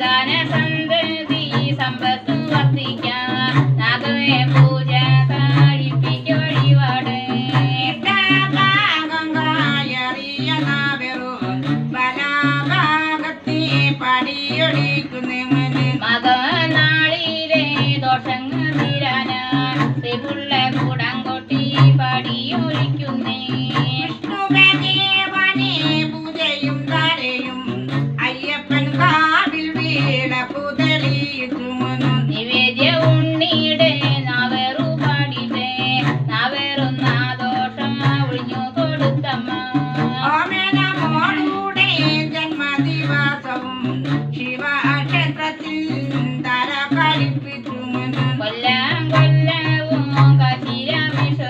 സന്താന സന്തതി സമ്പത്തു വർദ്ധിക്കാൻ നാഗവേ പൂജ കഴിപ്പിക്ക വഴിപാട്.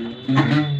Mm-hmm.